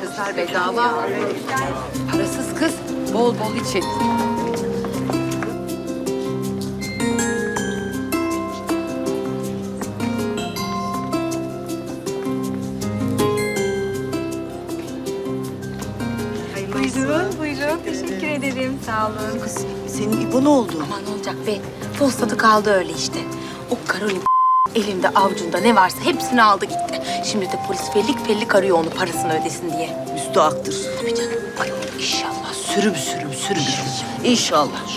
Kızlar bedava. Parasız kız bol bol için. Buyurun, buyurun. Teşekkür ederim. Sağ olun. Kız senin İbo ne oldu? Aman ne olacak be? Postadı kaldı öyle işte. O Karolin elinde avucunda ne varsa hepsini aldı gitti. Şimdi de polis fellik fellik arıyor onu parasını ödesin diye. Üstü aktır. Tabii canım. Ay inşallah sürüm sürüm sürüm. İnşallah.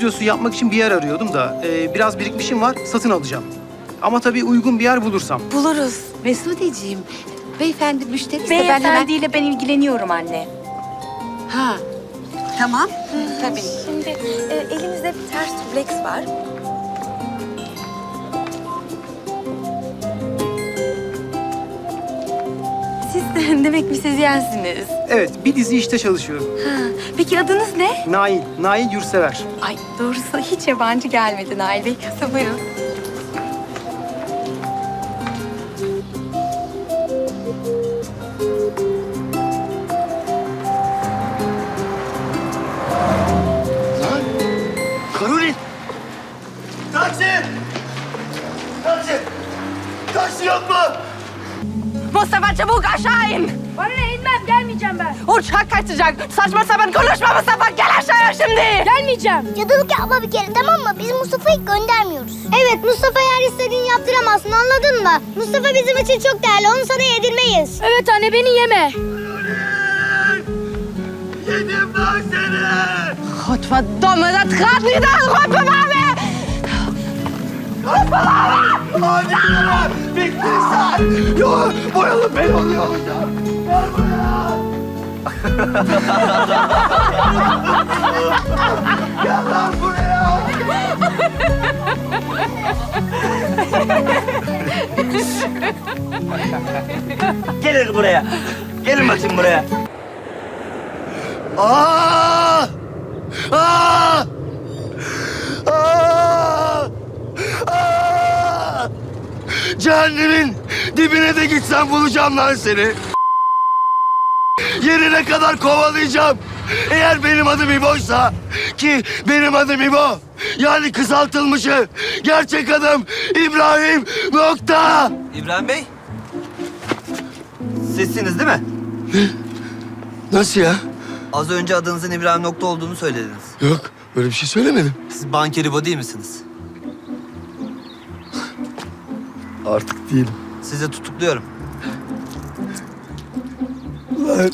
Stüdyosu yapmak için bir yer arıyordum da e, biraz birikmişim var, satın alacağım. Ama tabii uygun bir yer bulursam. Buluruz. Mesudeciğim, beyefendi müşteri ise ben hemen... Beyefendiyle ben ilgileniyorum anne. Ha, tamam. Tabii. Şimdi e, elimizde bir ters dubleks var. demek müzisyensiniz. Evet, bir dizi işte çalışıyorum. Ha, peki adınız ne? Nail, Nail Yursever. Ay doğrusu hiç yabancı gelmedi Nail Bey. Buyurun. Aşağı in. Bana ne inmem gelmeyeceğim ben. Uçak kaçacak. Saçma sapan konuşma Mustafa. Gel aşağıya şimdi. Gelmeyeceğim. Cadılık yapma bir kere tamam mı? Biz Mustafa'yı göndermiyoruz. Evet Mustafa eğer istediğini yaptıramazsın anladın mı? Mustafa bizim için çok değerli onu sana yedirmeyiz. Evet anne beni yeme. Yedim lan seni! Godverdomme, dat gaat niet aan. Godverdomme. Anne! Bitti sen! Yok! Boyalı ben oluyor olacağım! Gel buraya! Gel lan buraya! Gelin buraya. Gelin bakayım buraya. Aa! Aa! Cehennemin dibine de gitsen bulacağım lan seni. Yerine kadar kovalayacağım. Eğer benim adım İbo'ysa ki benim adım İbo. Yani kısaltılmışı. Gerçek adım İbrahim nokta. İbrahim Bey. Sizsiniz değil mi? Nasıl ya? Az önce adınızın İbrahim Nokta olduğunu söylediniz. Yok böyle bir şey söylemedim. Siz banker İbo değil misiniz? Artık değilim. Sizi tutukluyorum. Ben,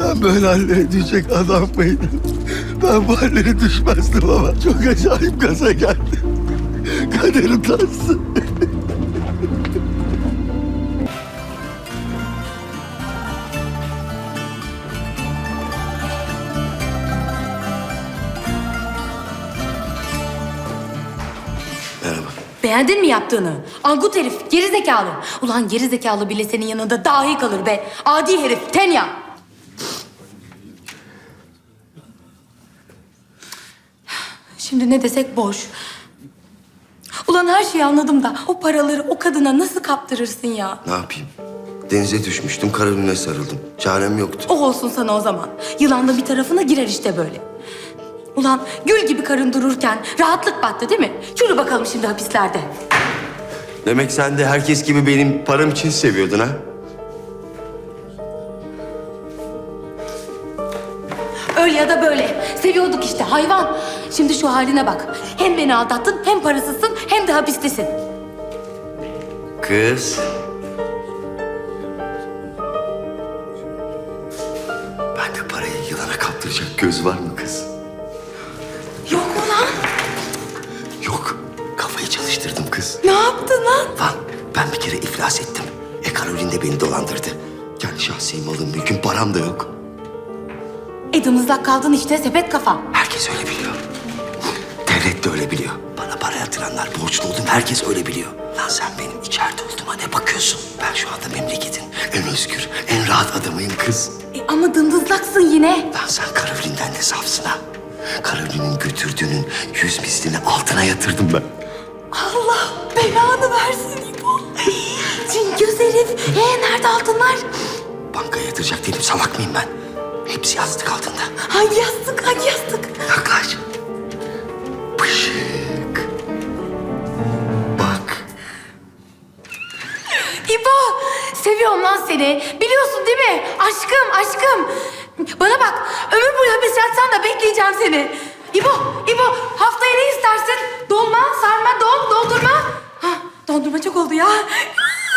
ben böyle hallere düşecek adam mıydım? Ben bu hallere düşmezdim ama çok acayip gaza geldim. Kader utansın. Beğendin mi yaptığını? Angut herif, geri zekalı. Ulan geri zekalı bile senin yanında dahi kalır be. Adi herif, Tenya. Şimdi ne desek boş. Ulan her şeyi anladım da o paraları o kadına nasıl kaptırırsın ya? Ne yapayım? Denize düşmüştüm, karabine sarıldım. Çarem yoktu. O olsun sana o zaman. Yılan da bir tarafına girer işte böyle. Ulan gül gibi karın dururken rahatlık battı değil mi? Yürü bakalım şimdi hapislerde. Demek sen de herkes gibi benim param için seviyordun ha? Öyle ya da böyle. Seviyorduk işte hayvan. Şimdi şu haline bak. Hem beni aldattın hem parasızsın hem de hapistesin. Kız. Bende parayı yılana kaptıracak göz var mı ben bir kere iflas ettim. E Karolin de beni dolandırdı. Yani şahsi malım, mülküm, param da yok. Edimizlak kaldın işte sepet kafa. Herkes öyle biliyor. Devlet de öyle biliyor. Bana para yatıranlar, borçlu olduğum herkes öyle biliyor. Lan sen benim içeride olduğuma ne bakıyorsun? Ben şu anda memleketin en özgür, en rahat adamıyım kız. E, ama dındızlaksın yine. Lan sen Karolin'den de safsın ha. Karolin'in götürdüğünün yüz mislini altına yatırdım ben. Allah belanı versin Herif. Ee, nerede altınlar? Bankaya yatıracak değilim, salak mıyım ben? Hepsi yastık altında. Hangi yastık, hangi yastık? Yaklaş. Pışık. Bak. İbo, seviyorum lan seni. Biliyorsun değil mi? Aşkım, aşkım. Bana bak, ömür boyu hapis yatsan da bekleyeceğim seni. İbo, İbo, haftaya ne istersin? Dolma, sarma, don, dondurma. Ha, dondurma çok oldu ya.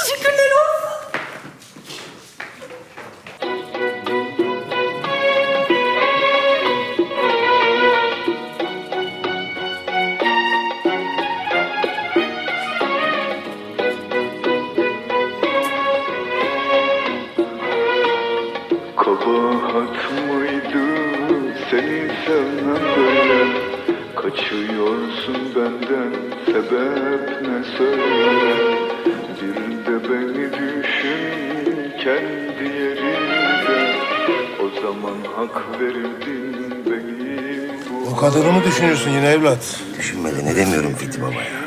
Şükürler olsun. Kabahat mıydı seni sevmem böyle Kaçıyorsun benden sebep ne söyle hak verirdin benim bu O kadını mı düşünüyorsun yine evlat? Düşünmedi ne demiyorum Fethi Baba ya.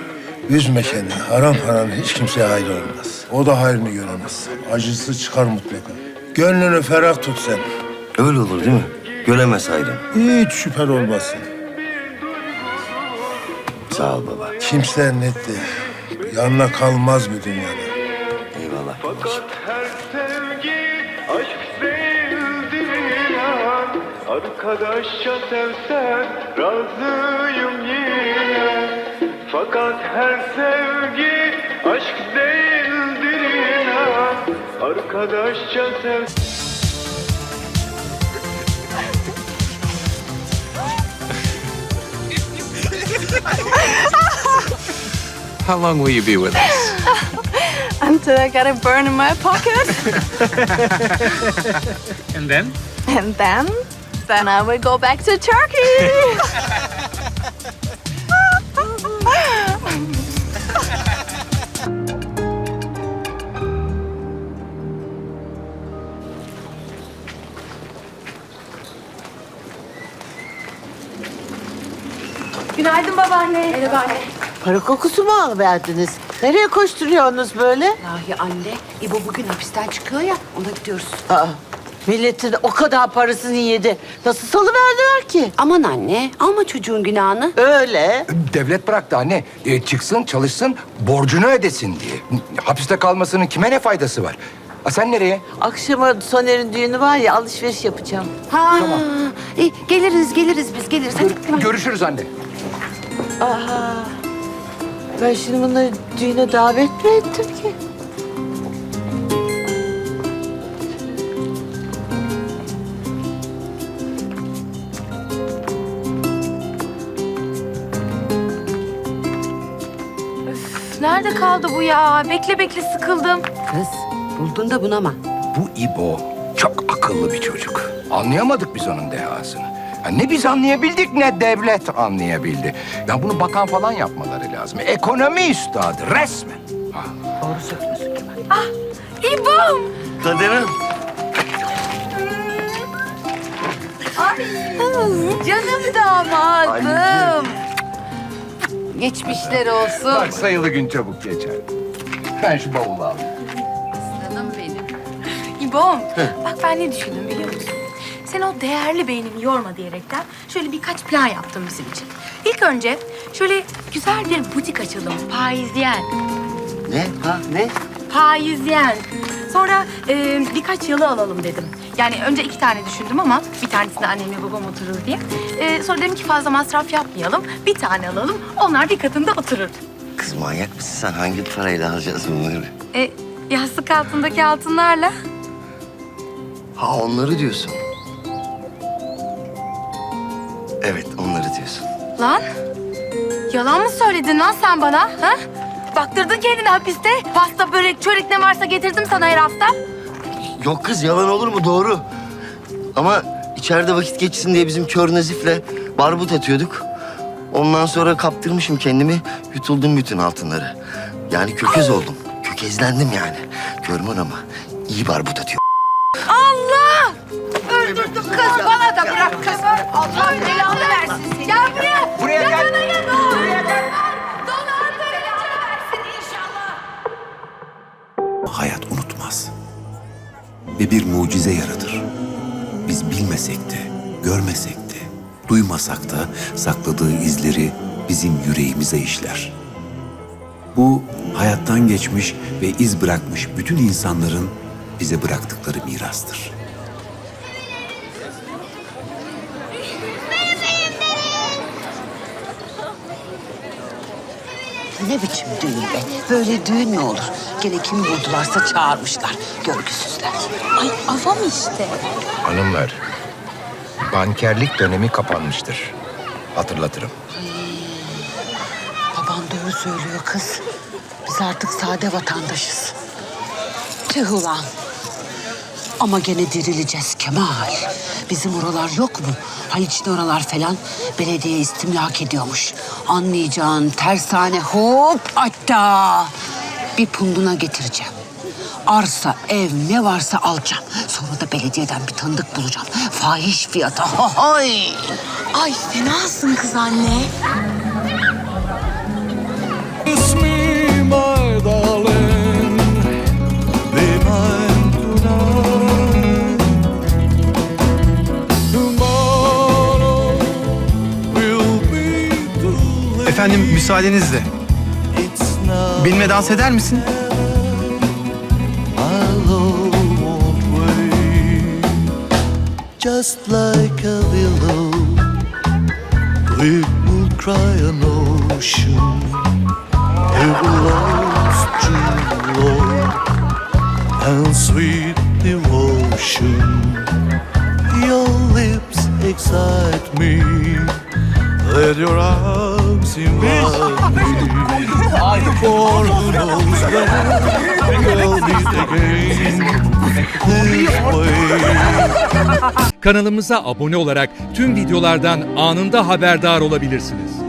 Üzme kendini. Haram falan hiç kimseye hayır olmaz. O da hayrını göremez. Acısı çıkar mutlaka. Gönlünü ferah tut sen. Öyle olur değil mi? Göremez hayrım. Hiç şüphen olmasın. Sağ ol baba. Kimse netti. Yanına kalmaz bu dünyada. Eyvallah. Fakat her sevgi aşk Arkadaşça sevsen razıyım yine Fakat her sevgi aşk değildir inan Arkadaşça sevsen How long will you be with us? Until I got a burn in my pocket. And then? and then, then I will go back to Turkey. Günaydın babaanne. Merhaba anne. Para kokusu mu alıverdiniz? Nereye koşturuyorsunuz böyle? Yahi anne, İbo bugün hapisten çıkıyor ya, ona gidiyoruz. Aa, milletin o kadar parasını yedi. Nasıl salıverdiler ki? Aman anne, alma çocuğun günahını. Öyle. Devlet bıraktı anne. E, çıksın, çalışsın, borcunu ödesin diye. Hapiste kalmasının kime ne faydası var? A, sen nereye? Akşama Soner'in düğünü var ya alışveriş yapacağım. Ha, iyi, geliriz, geliriz biz, geliriz. Hadi. Görüşürüz anne. Ben şimdi bunları düğüne davet mi ettim ki? Nerede kaldı bu ya? Bekle bekle sıkıldım. Kız, buldun da bunama. Bu İbo çok akıllı bir çocuk. Anlayamadık biz onun dehasını. Ya ne biz anlayabildik ne devlet anlayabildi. Ya bunu bakan falan yapmaları lazım. Ekonomi üstadı resmen. Ha. İbom! Kaderim. Canım damadım. Geçmişler olsun. Bak sayılı gün çabuk geçer. Ben şu bavulu alayım. Canım benim. İbom, bak ben ne düşündüm biliyor musun? Sen o değerli beynimi yorma diyerekten şöyle birkaç plan yaptım bizim için. İlk önce şöyle güzel bir butik açalım, faizyen. Ne? Ha ne? Faizyen. Sonra e, birkaç yalı alalım dedim. Yani önce iki tane düşündüm ama bir tanesinde annemle babam oturur diye. E, sonra dedim ki fazla masraf yapmayalım. Bir tane alalım, onlar bir katında oturur. Kız manyak mısın sen? Hangi parayla alacağız bunları? E, yastık altındaki altınlarla. Ha onları diyorsun. Evet onları diyorsun. Lan, yalan mı söyledin lan sen bana? Ha? Baktırdın kendini hapiste. Pasta, börek, çörek ne varsa getirdim sana her hafta. Yok kız yalan olur mu? Doğru. Ama içeride vakit geçsin diye bizim kör nazifle barbut atıyorduk. Ondan sonra kaptırmışım kendimi, yutuldum bütün altınları. Yani kökez oldum. Kökezlendim yani. Görmün ama. iyi barbuta diyor. Ve bir mucize yaratır. Biz bilmesek de, görmesek de, duymasak da sakladığı izleri bizim yüreğimize işler. Bu hayattan geçmiş ve iz bırakmış bütün insanların bize bıraktıkları mirastır. Ne biçim düğün be? Böyle düğün mü olur? Gene kim buldularsa çağırmışlar. Görgüsüzler. Ay avam işte. Hanımlar, bankerlik dönemi kapanmıştır. Hatırlatırım. Baban doğru söylüyor kız. Biz artık sade vatandaşız. Tüh ulan. Ama gene dirileceğiz Kemal. Bizim oralar yok mu? Haliç'in oralar falan belediye istimlak ediyormuş. Anlayacağın tersane hop hatta bir punduna getireceğim. Arsa, ev ne varsa alacağım. Sonra da belediyeden bir tanıdık bulacağım. Fahiş fiyata. Hay. Ay fenasın kız anne. Efendim müsaadenizle. Benimle dans eder misin? Just like a willow, we will cry an ocean. It and sweet devotion. Your lips excite me. Let your arms me. For. This way. Kanalımıza abone olarak tüm videolardan anında haberdar olabilirsiniz.